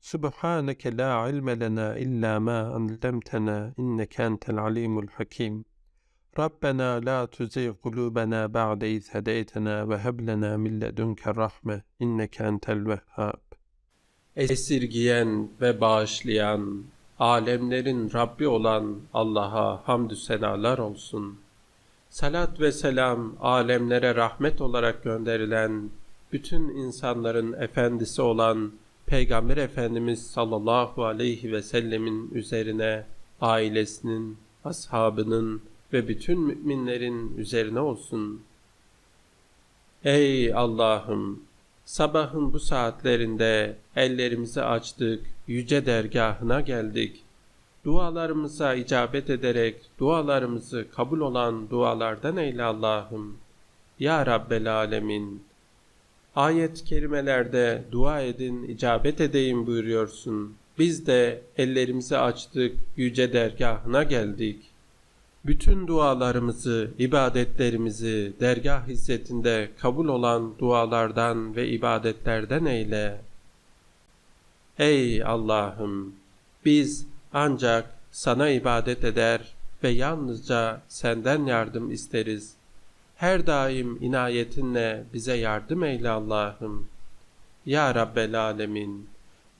Subhaneke la ilme lena illa ma allamtana inneke entel alimul hakim. Rabbena la tuzigh kulubena ba'de iz hedeytena ve heb lena min ledunke rahme inneke entel vehhab. Esirgiyen ve bağışlayan, alemlerin Rabbi olan Allah'a hamdü senalar olsun. Salat ve selam alemlere rahmet olarak gönderilen, bütün insanların efendisi olan Peygamber Efendimiz sallallahu aleyhi ve sellemin üzerine, ailesinin, ashabının ve bütün müminlerin üzerine olsun. Ey Allah'ım! Sabahın bu saatlerinde ellerimizi açtık, yüce dergahına geldik. Dualarımıza icabet ederek dualarımızı kabul olan dualardan eyle Allah'ım. Ya Rabbel Alemin! Ayet-i kerimelerde dua edin, icabet edeyim buyuruyorsun. Biz de ellerimizi açtık, yüce dergahına geldik. Bütün dualarımızı, ibadetlerimizi dergah hizmetinde kabul olan dualardan ve ibadetlerden eyle. Ey Allah'ım! Biz ancak sana ibadet eder ve yalnızca senden yardım isteriz. Her daim inayetinle bize yardım eyle Allah'ım. Ya Rabbel Alemin,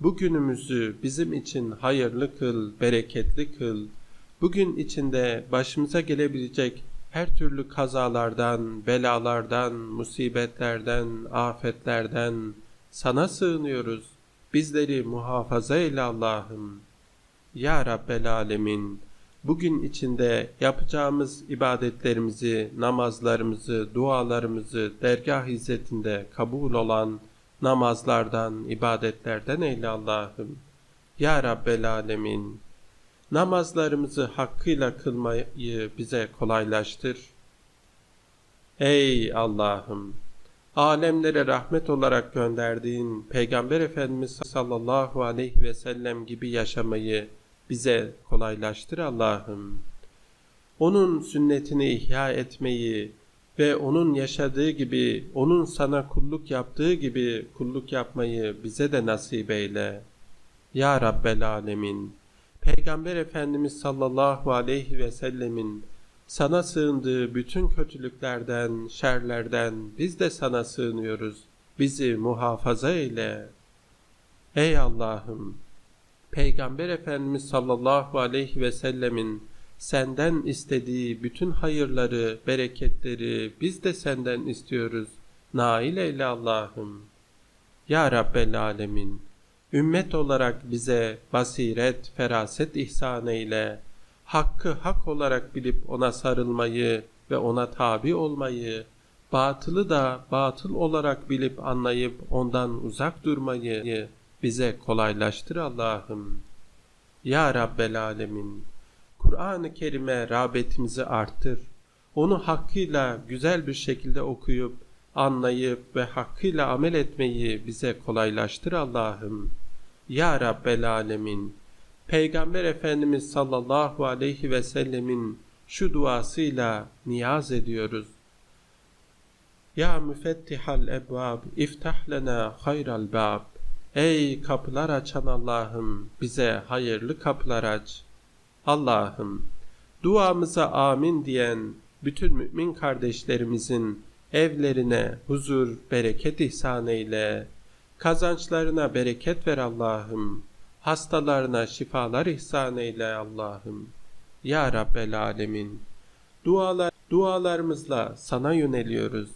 bugünümüzü bizim için hayırlı kıl, bereketli kıl. Bugün içinde başımıza gelebilecek her türlü kazalardan, belalardan, musibetlerden, afetlerden sana sığınıyoruz. Bizleri muhafaza eyle Allah'ım. Ya Rabbel Alemin, bugün içinde yapacağımız ibadetlerimizi, namazlarımızı, dualarımızı dergah hizmetinde kabul olan namazlardan, ibadetlerden eyle Allah'ım. Ya Rabbel Alemin, namazlarımızı hakkıyla kılmayı bize kolaylaştır. Ey Allah'ım! Alemlere rahmet olarak gönderdiğin Peygamber Efendimiz sallallahu aleyhi ve sellem gibi yaşamayı bize kolaylaştır Allah'ım. Onun sünnetini ihya etmeyi ve onun yaşadığı gibi, onun sana kulluk yaptığı gibi kulluk yapmayı bize de nasip eyle. Ya Rabbel Alemin, Peygamber Efendimiz sallallahu aleyhi ve sellemin sana sığındığı bütün kötülüklerden, şerlerden biz de sana sığınıyoruz. Bizi muhafaza eyle. Ey Allah'ım! Peygamber Efendimiz sallallahu aleyhi ve sellemin senden istediği bütün hayırları, bereketleri biz de senden istiyoruz. Nail eyle Allah'ım. Ya Rabbel Alemin, ümmet olarak bize basiret, feraset ihsan eyle. Hakkı hak olarak bilip ona sarılmayı ve ona tabi olmayı, batılı da batıl olarak bilip anlayıp ondan uzak durmayı bize kolaylaştır Allah'ım. Ya Rabbel Alemin, Kur'an-ı Kerim'e rağbetimizi arttır. Onu hakkıyla güzel bir şekilde okuyup, anlayıp ve hakkıyla amel etmeyi bize kolaylaştır Allah'ım. Ya Rabbel Alemin, Peygamber Efendimiz sallallahu aleyhi ve sellemin şu duasıyla niyaz ediyoruz. Ya müfettihal ebvab, iftah lena hayral bab. Ey kapılar açan Allah'ım, bize hayırlı kapılar aç. Allah'ım, duamıza amin diyen bütün mümin kardeşlerimizin evlerine huzur, bereket ihsan eyle. Kazançlarına bereket ver Allah'ım. Hastalarına şifalar ihsan eyle Allah'ım. Ya Rabbel Alemin. Dualar, dualarımızla sana yöneliyoruz.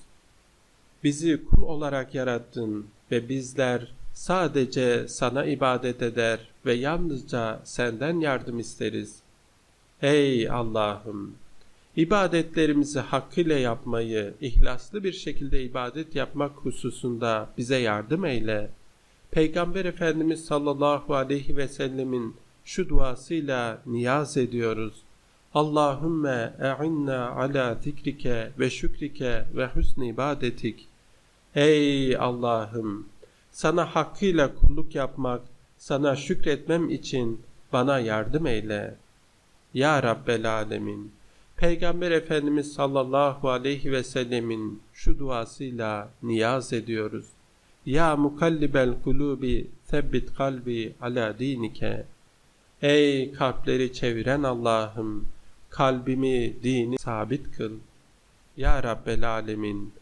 Bizi kul olarak yarattın ve bizler sadece sana ibadet eder ve yalnızca senden yardım isteriz. Ey Allah'ım! İbadetlerimizi hakkıyla yapmayı, ihlaslı bir şekilde ibadet yapmak hususunda bize yardım eyle. Peygamber Efendimiz sallallahu aleyhi ve sellemin şu duasıyla niyaz ediyoruz. Allahümme e'inna ala zikrike ve şükrike ve husni ibadetik. Ey Allah'ım! Sana hakkıyla kulluk yapmak, sana şükretmem için bana yardım eyle. Ya Rabbel Alemin! Peygamber Efendimiz sallallahu aleyhi ve sellemin şu duasıyla niyaz ediyoruz. Ya mukallibel kulubi sebbit kalbi ala dinike. Ey kalpleri çeviren Allah'ım! Kalbimi dini sabit kıl. Ya Rabbel Alemin!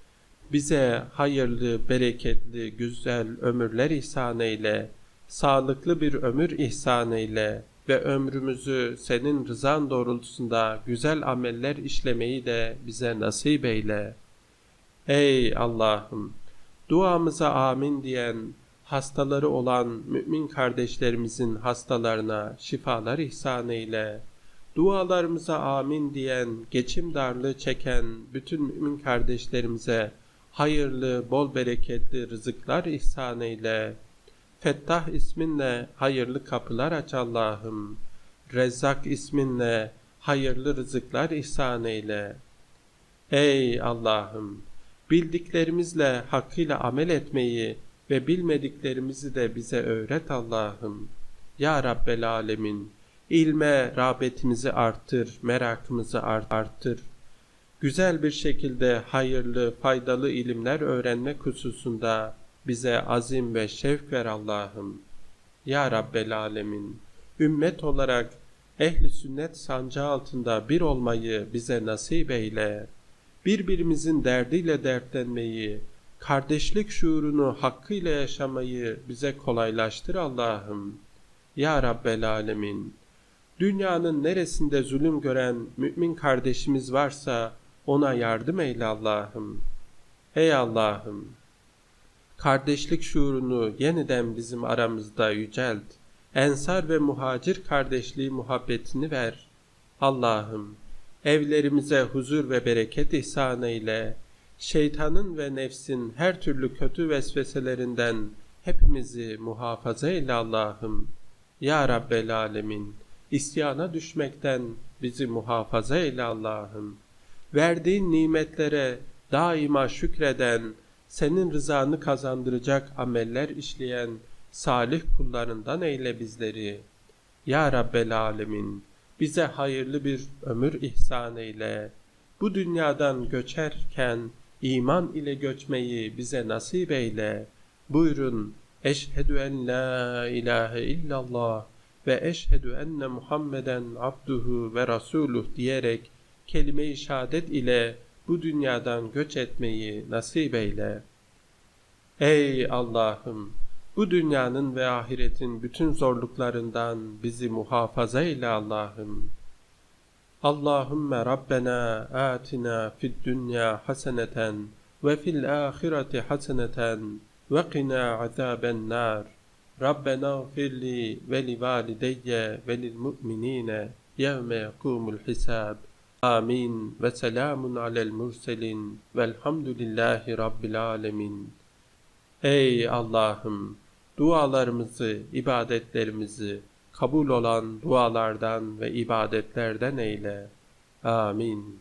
Bize hayırlı, bereketli, güzel ömürler ihsan eyle. Sağlıklı bir ömür ihsan eyle ve ömrümüzü senin rızan doğrultusunda güzel ameller işlemeyi de bize nasip eyle. Ey Allah'ım! Duamıza amin diyen, hastaları olan mümin kardeşlerimizin hastalarına şifalar ihsan eyle. Dualarımıza amin diyen, geçim darlığı çeken bütün mümin kardeşlerimize hayırlı, bol bereketli rızıklar ihsan eyle. Fettah isminle hayırlı kapılar aç Allah'ım. Rezzak isminle hayırlı rızıklar ihsan eyle. Ey Allah'ım! Bildiklerimizle hakkıyla amel etmeyi ve bilmediklerimizi de bize öğret Allah'ım. Ya Rabbel Alemin! İlme rağbetimizi artır, merakımızı artır. Güzel bir şekilde hayırlı, faydalı ilimler öğrenmek hususunda bize azim ve şevk ver Allah'ım. Ya Rabbel Alemin, ümmet olarak ehli sünnet sancağı altında bir olmayı bize nasip eyle. Birbirimizin derdiyle dertlenmeyi, kardeşlik şuurunu hakkıyla yaşamayı bize kolaylaştır Allah'ım. Ya Rabbel Alemin, dünyanın neresinde zulüm gören mümin kardeşimiz varsa ona yardım eyle Allah'ım. Ey Allah'ım! Kardeşlik şuurunu yeniden bizim aramızda yücelt. Ensar ve muhacir kardeşliği muhabbetini ver. Allah'ım! Evlerimize huzur ve bereket ihsan eyle. Şeytanın ve nefsin her türlü kötü vesveselerinden hepimizi muhafaza eyle Allah'ım. Ya Rabbel Alemin! İsyana düşmekten bizi muhafaza eyle Allah'ım verdiğin nimetlere daima şükreden, senin rızanı kazandıracak ameller işleyen salih kullarından eyle bizleri. Ya Rabbel Alemin, bize hayırlı bir ömür ihsan eyle. Bu dünyadan göçerken iman ile göçmeyi bize nasip eyle. Buyurun, eşhedü en la ilahe illallah ve eşhedü enne Muhammeden abduhu ve rasuluh diyerek kelime-i şehadet ile bu dünyadan göç etmeyi nasip eyle. Ey Allah'ım! Bu dünyanın ve ahiretin bütün zorluklarından bizi muhafaza eyle Allah'ım. Allahümme Rabbena atina fid dünya haseneten ve fil ahireti haseneten ve qina azaben nar. Rabbena gfirli ve li valideyye ve lil mu'minine yevme yekumul hisab. Amin ve selamun alel murselin velhamdülillahi rabbil alemin. Ey Allah'ım! Dualarımızı, ibadetlerimizi kabul olan dualardan ve ibadetlerden eyle. Amin.